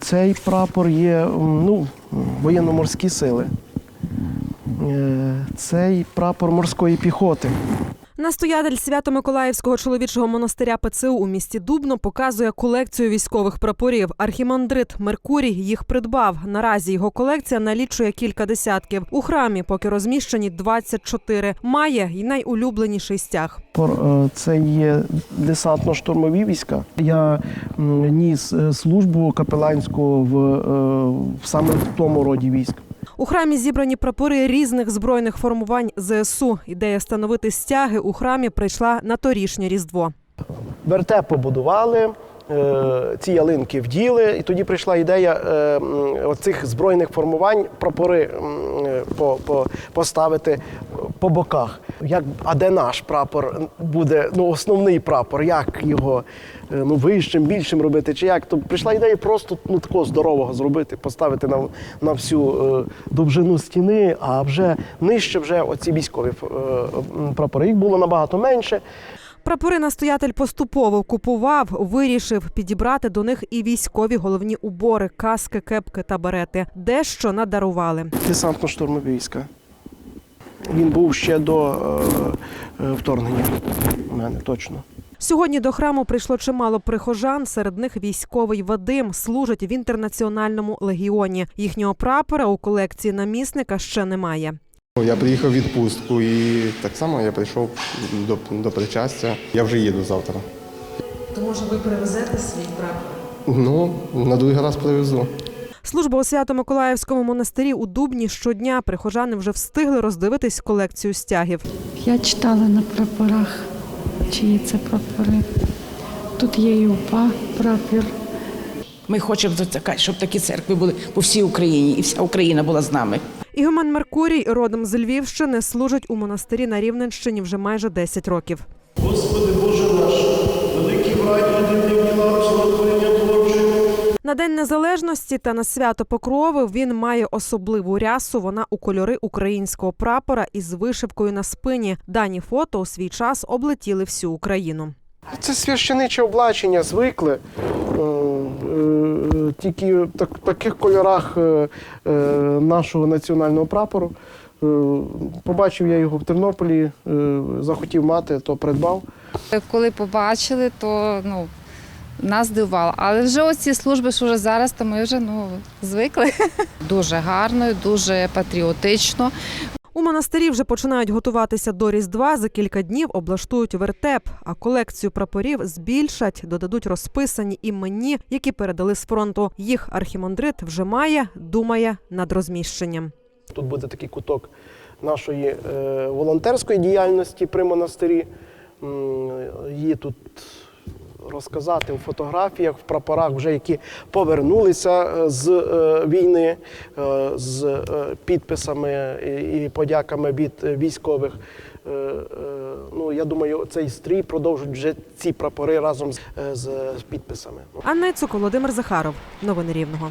Цей прапор є ну, воєнно-морські сили. Е, Цей прапор морської піхоти. Настоятель Свято-Миколаївського чоловічого монастиря ПЦУ у місті Дубно показує колекцію військових прапорів. Архімандрит Меркурій їх придбав. Наразі його колекція налічує кілька десятків. У храмі поки розміщені 24. Має й найулюбленіший стяг. Е, Це є десантно-штурмові війська. Я ніс е, службу капеланську е, в саме в тому роді військ. У храмі зібрані прапори різних збройних формувань ЗСУ. Ідея встановити стяги у храмі прийшла на торішнє різдво. Верте побудували, е, ці ялинки вділи, і тоді прийшла ідея е, оцих збройних формувань прапори е, по, по, поставити по боках. Як, а де наш прапор буде ну, основний прапор, як його е, ну, вищим, більшим робити, чи як? То прийшла ідея просто ну, такого здорового зробити, поставити на, на всю е, довжину стіни, а вже нижче вже оці військові е, прапори. Їх було набагато менше. Прапори настоятель поступово купував, вирішив підібрати до них і військові головні убори, каски, кепки та берети. Дещо надарували. Десантно-штурмові війська. Він був ще до е, е, вторгнення. У мене точно. Сьогодні до храму прийшло чимало прихожан. Серед них військовий Вадим служить в інтернаціональному легіоні. Їхнього прапора у колекції намісника ще немає. Я приїхав в відпустку і так само я прийшов до, до причастя. Я вже їду завтра. То може ви привезете свій прапор? Ну, на другий раз привезу. Служба у Свято-Миколаївському монастирі у Дубні щодня прихожани вже встигли роздивитись колекцію стягів. Я читала на прапорах, чиї це прапори. Тут є і УПА прапір. Ми хочемо щоб такі церкви були по всій Україні, і вся Україна була з нами. Ігумен Меркурій, родом з Львівщини, служить у монастирі на Рівненщині вже майже 10 років. Господи Боже На День Незалежності та на свято Покрови він має особливу рясу. Вона у кольори українського прапора із вишивкою на спині. Дані фото у свій час облетіли всю Україну. Це священиче облачення, звикли. Е, е, Тільки в так- таких кольорах е, нашого національного прапору. Побачив я його в Тернополі, захотів мати, то придбав. Коли побачили, то ну, нас здивувало. Але вже оці служби, що вже зараз, то ми вже ну, звикли. Дуже гарно, дуже патріотично. У монастирі вже починають готуватися до Різдва. За кілька днів облаштують вертеп, а колекцію прапорів збільшать, додадуть розписані іменні, які передали з фронту. Їх архімандрит вже має, думає над розміщенням. Тут буде такий куток нашої е, волонтерської діяльності при монастирі. Її тут розказати у фотографіях, в прапорах, вже які повернулися е, з е, війни, е, з підписами і, подяками від військових. Ну, я думаю, цей стрій продовжують вже ці прапори разом з підписами. Анна Цук, Володимир Захаров. Новини Рівного.